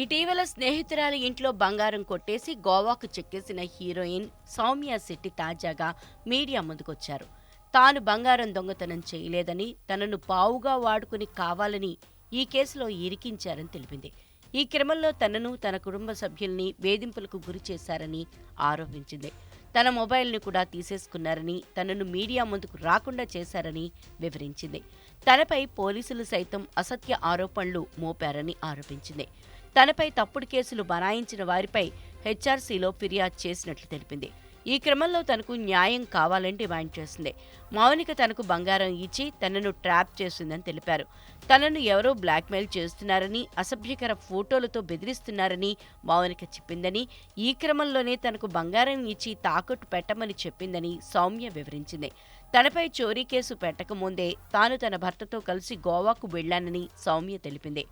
ఇటీవల స్నేహితురాలి ఇంట్లో బంగారం కొట్టేసి గోవాకు చెక్కేసిన హీరోయిన్ సౌమ్య శెట్టి తాజాగా మీడియా ముందుకొచ్చారు. తాను బంగారం దొంగతనం చేయలేదని తనను పావుగా వాడుకుని కావాలని ఈ కేసులో ఇరికించారని తెలిపింది. ఈ క్రమంలో తనను తన కుటుంబ సభ్యుల్ని వేధింపులకు గురి చేశారని ఆరోపించింది. తన మొబైల్ని కూడా తీసేసుకున్నారని తనను మీడియా ముందుకు రాకుండా చేశారని వివరించింది. తనపై పోలీసులు సైతం అసత్య ఆరోపణలు మోపారని ఆరోపించింది. తనపై తప్పుడు కేసులు బనాయించిన వారిపై హెచ్ఆర్సీలో ఫిర్యాదు చేసినట్లు తెలిపింది. ఈ క్రమంలో తనకు న్యాయం కావాలని డిమాండ్ చేసింది మౌనిక తనకు బంగారం ఇచ్చి తనను ట్రాప్ చేసిందని తెలిపారు. తనను ఎవరో బ్లాక్మెయిల్ చేస్తున్నారని అసభ్యకర ఫోటోలతో బెదిరిస్తున్నారని మౌనిక చెప్పిందని ఈ క్రమంలోనే తనకు బంగారం ఇచ్చి తాకట్టు పెట్టమని చెప్పిందని సౌమ్య వివరించింది. తనపై చోరీ కేసు పెట్టకముందే తాను తన భర్తతో కలిసి గోవాకు వెళ్ళానని సౌమ్య తెలిపింది.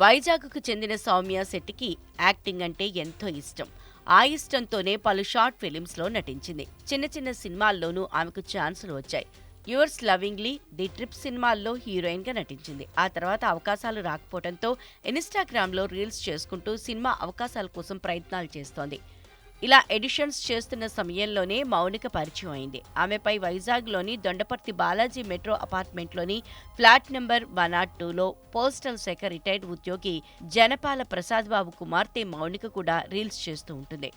వైజాగ్కు చెందిన సౌమ్య శెట్టికి యాక్టింగ్ అంటే ఎంతో ఇష్టం. ఆ ఇష్టంతోనే పలు షార్ట్ ఫిలిమ్స్లో నటించింది. చిన్న చిన్న సినిమాల్లోనూ ఆమెకు ఛాన్సులు వచ్చాయి. యువర్స్ లవింగ్లీ ది ట్రిప్ సినిమాల్లో హీరోయిన్గా నటించింది. ఆ తర్వాత అవకాశాలు రాకపోవడంతో ఇన్స్టాగ్రామ్లో రీల్స్ చేసుకుంటూ సినిమా అవకాశాల కోసం ప్రయత్నాలు చేస్తోంది. ఇలా ఎడిషన్స్ చేస్తున్న సమయంలోనే మౌనిక పరిచయం అయింది. ఆమెపై వైజాగ్లోని దొండపర్తి బాలాజీ మెట్రో అపార్ట్మెంట్లోని ఫ్లాట్ నెంబర్ వన్ నాట్ టూలో పోస్టల్ శాఖ రిటైర్డ్ ఉద్యోగి జనపాల ప్రసాద్ బాబు కుమార్తె మౌనిక కూడా రీల్స్ చేస్తూ ఉంటుంది.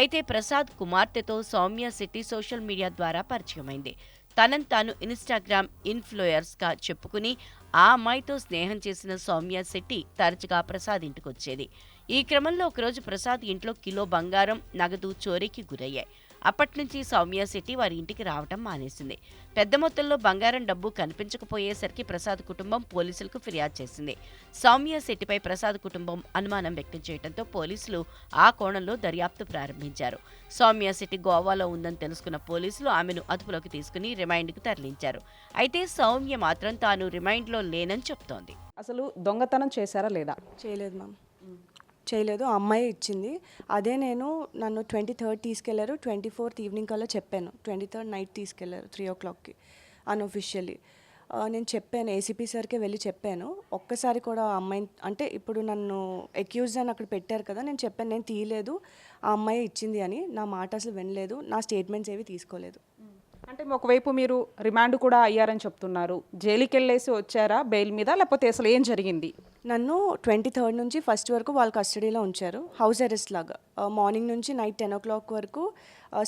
అయితే ప్రసాద్ కుమార్తెతో సౌమ్య సిటీ సోషల్ మీడియా ద్వారా పరిచయమైంది. తనను తాను ఇన్స్టాగ్రామ్ ఇన్ఫ్లుయర్స్గా చెప్పుకుని ఆ అమ్మాయితో స్నేహం చేసిన సౌమ్య శెట్టి తరచుగా ప్రసాద్ ఇంటికొచ్చేది. ఈ క్రమంలో ఒకరోజు ప్రసాద్ ఇంట్లో కిలో బంగారం నగదు చోరీకి గురయ్యాయి. అప్పటి నుంచి సౌమ్య శెట్టి వారి ఇంటికి రావటం మానేసింది. పెద్ద మొత్తంలో బంగారం డబ్బు కనిపించకపోయేసరికి ప్రసాద్ కుటుంబం పోలీసులకు ఫిర్యాదు చేసింది. సౌమ్య శెట్టిపై ప్రసాద్ కుటుంబం అనుమానం వ్యక్తం చేయడంతో పోలీసులు ఆ కోణంలో దర్యాప్తు ప్రారంభించారు. సౌమ్య శెట్టి గోవాలో ఉందని తెలుసుకున్న పోలీసులు ఆమెను అదుపులోకి తీసుకుని రిమైండ్కు తరలించారు. అయితే సౌమ్య మాత్రం తాను రిమైండ్లో లేనని చెప్తోంది. అసలు దొంగతనం చేశారా లేదా? చేయలేదు మ్యామ్. చేయలేదు ఆ అమ్మాయి ఇచ్చింది. అదే నేను నన్ను ట్వంటీ థర్డ్ తీసుకెళ్ళారు ట్వంటీ ఫోర్త్ ఈవినింగ్ కల్లా చెప్పాను. ట్వంటీ థర్డ్ నైట్ తీసుకెళ్ళారు త్రీ ఓ క్లాక్కి అన్అఫిషియల్లీ. నేను చెప్పాను ఏసీపీ సార్కే వెళ్ళి చెప్పాను. ఒక్కసారి కూడా ఆ అమ్మాయి అంటే ఇప్పుడు నన్ను అక్యూజ్ అని అక్కడ పెట్టారు కదా నేను చెప్పాను నేను తీయలేదు ఆ అమ్మాయి ఇచ్చింది అని నా మాట అసలు వినలేదు నా స్టేట్మెంట్స్ ఏవి తీసుకోలేదు. అంటే ఒకవైపు మీరు రిమాండ్ కూడా అయ్యారని చెప్తున్నారు. జైలుకి వెళ్ళేసి వచ్చారా బెయిల్ మీద? లేకపోతే అసలు ఏం జరిగింది? నన్ను ట్వంటీ థర్డ్ నుంచి ఫస్ట్ వరకు వాళ్ళు కస్టడీలో ఉంచారు. హౌస్ అరెస్ట్ లాగా. మార్నింగ్ నుంచి నైట్ టెన్ ఓ క్లాక్ వరకు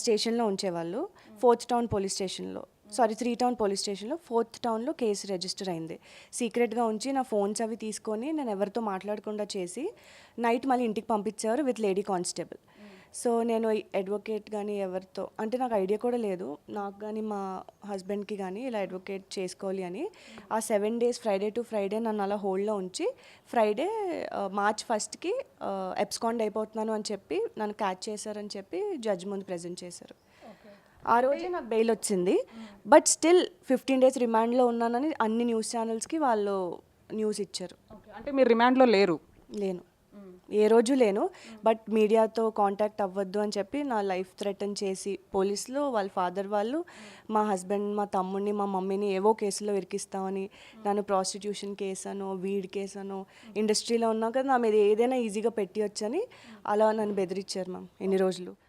స్టేషన్లో ఉంచేవాళ్ళు. ఫోర్త్ టౌన్ పోలీస్ స్టేషన్లో. సారీ త్రీ టౌన్ పోలీస్ స్టేషన్లో. ఫోర్త్ టౌన్లో కేసు రిజిస్టర్ అయింది. సీక్రెట్గా ఉంచి నా ఫోన్స్ అవి తీసుకొని నేను ఎవరితో మాట్లాడకుండా చేసి నైట్ మళ్ళీ ఇంటికి పంపించారు విత్ లేడీ కానిస్టేబుల్. సో నేను అడ్వకేట్ కానీ ఎవరితో అంటే నాకు ఐడియా కూడా లేదు. నాకు కానీ మా హస్బెండ్కి కానీ ఇలా అడ్వకేట్ చేసుకోవాలి అని. ఆ seven days Friday to Friday నన్ను అలా హోల్డ్లో ఉంచి ఫ్రైడే మార్చ్ ఫస్ట్కి ఎబ్స్కాండ్ అయిపోతున్నాను అని చెప్పి నన్ను క్యాచ్ చేశారని చెప్పి జడ్జ్ ముందు ప్రజెంట్ చేశారు. ఆ రోజే నాకు బెయిల్ వచ్చింది. బట్ స్టిల్ ఫిఫ్టీన్ డేస్ రిమాండ్లో ఉన్నానని అన్ని న్యూస్ ఛానల్స్కి వాళ్ళు న్యూస్ ఇచ్చారు. అంటే మీరు రిమాండ్లో లేరు? లేను. ఏ రోజు లేను. బట్ మీడియాతో కాంటాక్ట్ అవ్వద్దు అని చెప్పి నా లైఫ్ థ్రెటన్ చేసి పోలీసులు వాళ్ళ ఫాదర్ వాళ్ళు మా హస్బెండ్ మా తమ్ముడిని మా మమ్మీని ఏవో కేసులో ఇరికిస్తామని నన్ను ప్రాస్టిట్యూషన్ కేసు అనో వీడ్ కేసు అనో ఇండస్ట్రీలో ఉన్నా కదా నా మీద ఏదైనా ఈజీగా పెట్టియొచ్చని అలా నన్ను బెదిరించారు మ్యామ్ ఎన్ని రోజులు.